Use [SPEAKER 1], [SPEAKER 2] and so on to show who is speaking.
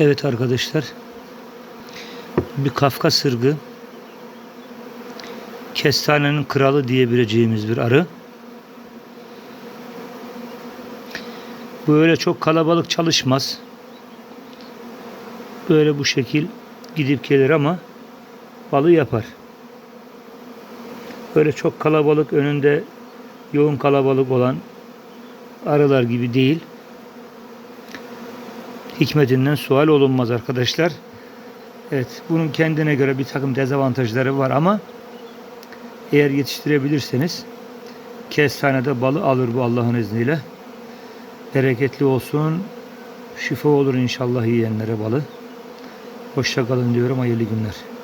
[SPEAKER 1] Evet arkadaşlar. Bir Kafka sırgı. Kestanenin kralı diyebileceğimiz bir arı. Böyle çok kalabalık çalışmaz. Böyle bu şekil gidip gelir ama balı yapar. Böyle çok kalabalık önünde yoğun kalabalık olan arılar gibi değil. Hikmetinden sual olunmaz arkadaşlar. Evet bunun kendine göre bir takım dezavantajları var ama eğer yetiştirebilirseniz kestanede balı alır bu Allah'ın izniyle. Bereketli olsun. Şifa olur inşallah yiyenlere balı. Hoşça kalın diyorum. Hayırlı günler.